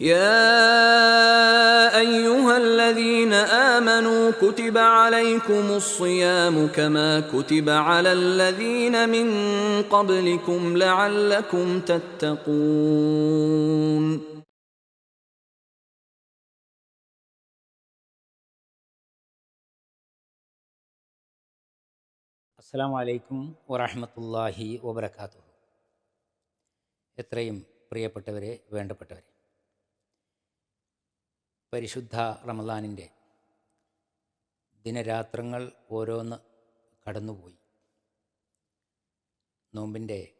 يا ايها الذين امنوا كتب عليكم الصيام كما كتب على الذين من قبلكم لعلكم تتقون അസ്സാം വലൈക്കും വറഹമത്തല്ലാഹി വബർക്കാത്തു എത്രയും പ്രിയപ്പെട്ടവരെ വേണ്ടപ്പെട്ടവരെ പരിശുദ്ധ റമദാനിന്റെ ദിനരാത്രങ്ങൾ ഓരോന്ന് കടന്നുപോയി. നോമ്പിന്റെ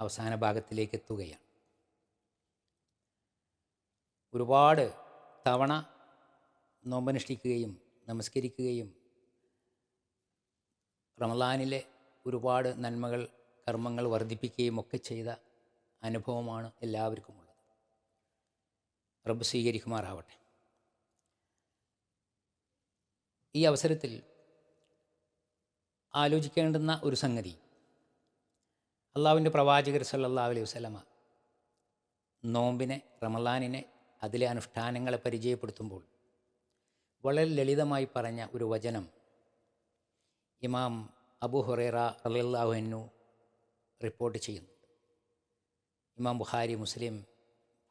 അവസാന ഭാഗത്തിലേക്ക് എത്തുകയാണ്. ഒരുപാട് തവണ നോമ്പനുഷ്ഠിക്കുകയും നമസ്കരിക്കുകയും റമദാനിലെ ഒരുപാട് നന്മകൾ കർമ്മങ്ങൾ വർദ്ധിപ്പിക്കുകയും ഒക്കെ ചെയ്ത അനുഭവമാണ് എല്ലാവർക്കും റബ്ബ് സ്വീകരിക്കുമാറാവട്ടെ. ഈ അവസരത്തിൽ ആലോചിക്കേണ്ടുന്ന ഒരു സംഗതി. അള്ളാവിന്റെ പ്രവാചകർ സല്ലാ അലൈഹി വസ്ലമ നോമ്പിനെ റമലാനിനെ അതിലെ അനുഷ്ഠാനങ്ങളെ പരിചയപ്പെടുത്തുമ്പോൾ വളരെ ലളിതമായി പറഞ്ഞ ഒരു വചനം ഇമാം അബു ഹുറേറ റലിയല്ലാഹുവിനു റിപ്പോർട്ട് ചെയ്യുന്നു. ഇമാം ബുഹാരി മുസ്ലിം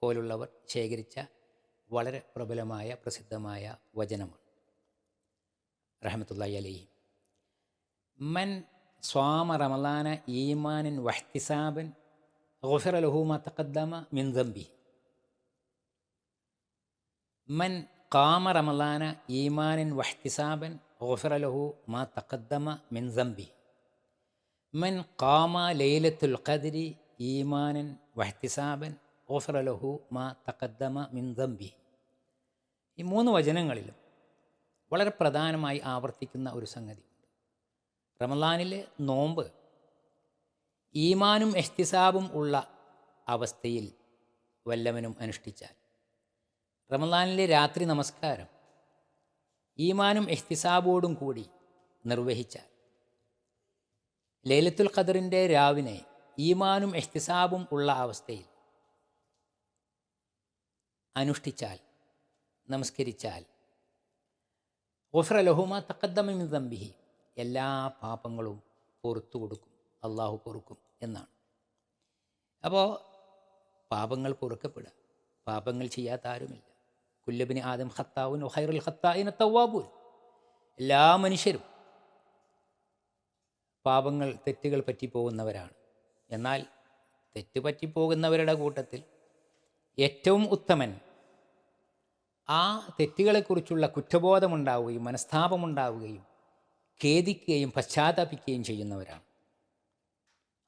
പോലുള്ളവർ ശേഖരിച്ച വളരെ പ്രബലമായ പ്രസിദ്ധമായ വചനമാണ്. റഹമത്തുല്ലാഹി അലൈഹി. മൻ സ്വാമ റമലാന ഈമാനിൻ വഹ്തിസാബൻ ഗുഫിറ ലഹു മാ തഖദ്ദമ മിൻ ദംബി മൻ കാമ റമലാന ഈമാനിൻ വഹ്തിസാബൻ ഗുഫിറ ലഹു മാ തഖദ്ദമ മിൻ ദംബി മൻ കാമ ലൈലത്തുൽ ഖദ്രി ഈമാനൻ വഹ്തിസാബൻ ഗുഫിറ ലഹു മാ മിൻ ദംബി. ഈ മൂന്ന് വചനങ്ങളിലും വളരെ പ്രധാനമായി ആവർത്തിക്കുന്ന ഒരു സംഗതി. റമദാനിലെ നോമ്പ് ഈമാനും എഹ്തിസാബും ഉള്ള അവസ്ഥയിൽ വല്ലവനും അനുഷ്ഠിച്ചാൽ റമദാനിലെ രാത്രി നമസ്കാരം ഈമാനും എഹ്തിസാബോടും കൂടി നിർവഹിച്ചാൽ ലൈലത്തുൽ ഖദറിന്റെ രാവിനെ ഈമാനും എഹ്തിസാബും ഉള്ള അവസ്ഥയിൽ അനുഷ്ഠിച്ചാൽ നമസ്കരിച്ചാൽ ഒഫ്ര ലഹുമ തക്കദ്ദമിൻ തമ്പിഹി എല്ലാ പാപങ്ങളും പൊറത്തു കൊടുക്കും അള്ളാഹു പൊറുക്കും എന്നാണ്. അപ്പോൾ പാപങ്ങൾ പൊറുക്കപ്പെടുക പാപങ്ങൾ ചെയ്യാത്ത ആരുമില്ല. കുല്ലബിന് ആദം ഖത്താവുൻ ഹൈറുൽ ഖത്തായിന തവാബൂൻ എല്ലാ മനുഷ്യരും പാപങ്ങൾ തെറ്റുകൾ പറ്റിപ്പോകുന്നവരാണ്. എന്നാൽ തെറ്റ് പറ്റിപ്പോകുന്നവരുടെ കൂട്ടത്തിൽ ഏറ്റവും ഉത്തമൻ. ആ തെറ്റുകളെക്കുറിച്ചുള്ള കുറ്റബോധമുണ്ടാവുകയും മനസ്താപമുണ്ടാവുകയും ഖേദിക്കുകയും പശ്ചാത്താപിക്കുകയും ചെയ്യുന്നവരാണ്.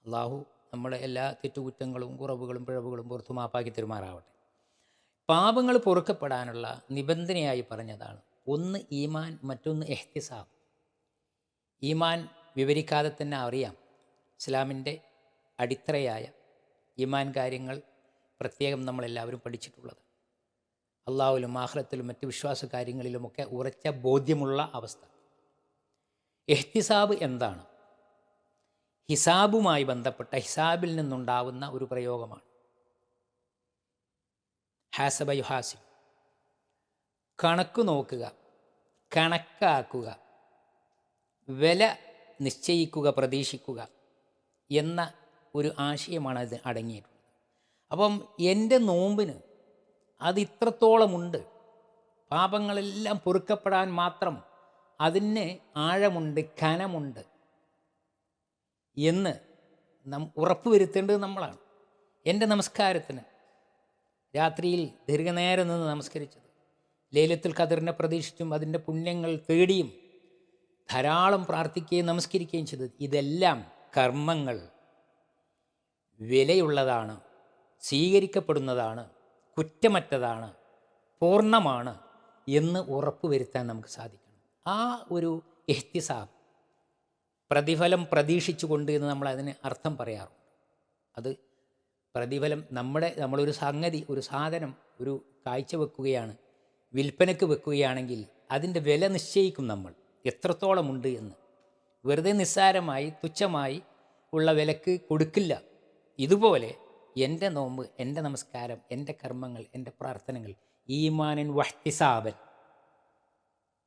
അള്ളാഹു നമ്മളെ എല്ലാ തെറ്റുകുറ്റങ്ങളും കുറവുകളും പിഴവുകളും പുറത്തു മാപ്പാക്കി തെരുമാറാവട്ടെ. പാപങ്ങൾ പൊറുക്കപ്പെടാനുള്ള നിബന്ധനയായി പറഞ്ഞതാണ്. ഒന്ന് ഈമാൻ മറ്റൊന്ന് എഹ്തിസാബ്. ഈമാൻ വിവരിക്കാതെ തന്നെ അറിയാം. ഇസ്ലാമിന്റെ അടിത്തറയായ ഈമാൻ കാര്യങ്ങൾ പ്രത്യേകം നമ്മളെല്ലാവരും പഠിച്ചിട്ടുള്ളത്. അള്ളാഹുലും ആഹ്ലത്തിലും മറ്റ് വിശ്വാസ കാര്യങ്ങളിലുമൊക്കെ ഉറച്ച ബോധ്യമുള്ള അവസ്ഥ. എഹ്തിസാബ് എന്താണ്? ഹിസാബുമായി ബന്ധപ്പെട്ട ഹിസാബിൽ നിന്നുണ്ടാവുന്ന ഒരു പ്രയോഗമാണ്. ഹാസബ യുഹാസിബ് കണക്ക് നോക്കുക കണക്കാക്കുക വില നിശ്ചയിക്കുക പ്രതീക്ഷിക്കുക എന്ന ഒരു ആശയമാണ് അത് അടങ്ങിയിട്ടുള്ളത്. അപ്പം എന്റെ നോമ്പിന് അത് ഇത്രത്തോളമുണ്ട് പാപങ്ങളെല്ലാം പൊറുക്കപ്പെടാൻ മാത്രം അതിന് ആഴമുണ്ട് കനമുണ്ട് എന്ന് നം ഉറപ്പുവരുത്തേണ്ടത് നമ്മളാണ്. എന്റെ നമസ്കാരത്തിന് രാത്രിയിൽ ദീർഘനേരം നിന്ന് നമസ്കരിച്ചത്. ലേലത്തിൽ ഖദറിനെ പ്രതീക്ഷിച്ചും അതിന്റെ പുണ്യങ്ങൾ തേടിയും ധാരാളം പ്രാർത്ഥിക്കുകയും നമസ്കരിക്കുകയും ചെയ്തത്. ഇതെല്ലാം കർമ്മങ്ങൾ വിലയുള്ളതാണ്. സ്വീകരിക്കപ്പെടുന്നതാണ് കുറ്റമറ്റതാണ് പൂർണമാണ് എന്ന് ഉറപ്പുവരുത്താൻ നമുക്ക് സാധിക്കണം. ആ ഒരു എഹ്തിസാബ് പ്രതിഫലം പ്രതീക്ഷിച്ചുകൊണ്ട് എന്ന് നമ്മൾ അതിന് അർത്ഥം പറയാറുണ്ട്. അത് പ്രതിഫലം നമ്മുടെ നമ്മളൊരു സംഗതി ഒരു സാധനം ഒരു കാഴ്ച വെക്കുകയാണ് വിൽപ്പനയ്ക്ക് വെക്കുകയാണെങ്കിൽ അതിന്റെ വില നിശ്ചയിക്കും നമ്മൾ. എത്രത്തോളമുണ്ട് എന്ന്. വെറുതെ നിസ്സാരമായി തുച്ഛമായി ഉള്ള വിലക്ക് കൊടുക്കില്ല. ഇതുപോലെ എന്റെ നോമ്പ് എന്റെ നമസ്കാരം എന്റെ കർമ്മങ്ങൾ എന്റെ പ്രാർത്ഥനകൾ ഈമാനൻ വഹ്തിസാബൻ.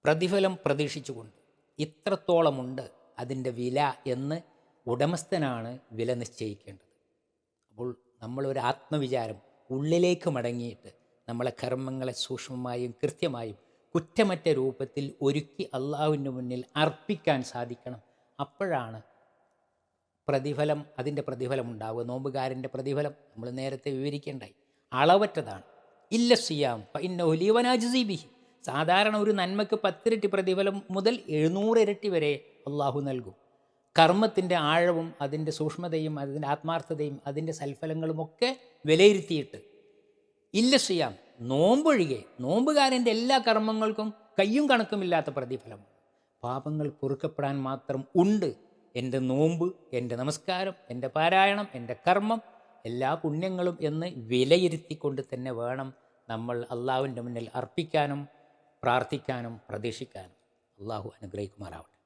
പ്രതിഫലം പ്രതീക്ഷിച്ചുകൊണ്ട് ഇത്രത്തോളമുണ്ട് അതിന്റെ വില എന്ന് ഉടമസ്ഥനാണ് വില നിശ്ചയിക്കേണ്ടത്. അപ്പോൾ നമ്മളൊരു ആത്മവിചാരം ഉള്ളിലേക്ക് മടങ്ങിയിട്ട് നമ്മളെ കർമ്മങ്ങളെ സൂക്ഷ്മമായും കൃത്യമായും കുറ്റമറ്റ രൂപത്തിൽ ഒരുക്കി അള്ളാഹുവിന്റെ മുന്നിൽ അർപ്പിക്കാൻ സാധിക്കണം. അപ്പോഴാണ് പ്രതിഫലം അതിന്റെ പ്രതിഫലം ഉണ്ടാവുക നോമ്പുകാരന്റെ പ്രതിഫലം നമ്മൾ നേരത്തെ വിവരിക്കേണ്ടായി. അളവറ്റതാണ്. ഇല്ല സിയാം ഇന്നൊലീവനാജീബി സാധാരണ ഒരു നന്മയ്ക്ക് പത്തിരട്ടി പ്രതിഫലം മുതൽ എഴുന്നൂറ് ഇരട്ടി വരെ അള്ളാഹു നൽകും. കർമ്മത്തിന്റെ ആഴവും അതിന്റെ സൂക്ഷ്മതയും അതിന്റെ ആത്മാർത്ഥതയും അതിന്റെ സൽഫലങ്ങളുമൊക്കെ വിലയിരുത്തിയിട്ട്. ഇല്ല സിയാം നോമ്പൊഴികെ നോമ്പുകാരന്റെ എല്ലാ കർമ്മങ്ങൾക്കും കയ്യും കണക്കുമില്ലാത്ത പ്രതിഫലം. പാപങ്ങൾ പൊറുക്കപ്പെടാൻ മാത്രം ഉണ്ട്. എന്റെ നോമ്പ് എന്റെ നമസ്കാരം എന്റെ പാരായണം എന്റെ കർമ്മം എല്ലാ പുണ്യങ്ങളും എന്ന് വിലയിരുത്തിക്കൊണ്ട് തന്നെ വേണം നമ്മൾ അള്ളാഹുവിന്റെ മുന്നിൽ അർപ്പിക്കാനും പ്രാർത്ഥിക്കാനും പ്രതീക്ഷിക്കാനും. അള്ളാഹു അനുഗ്രഹിക്കുമാറാവട്ടെ.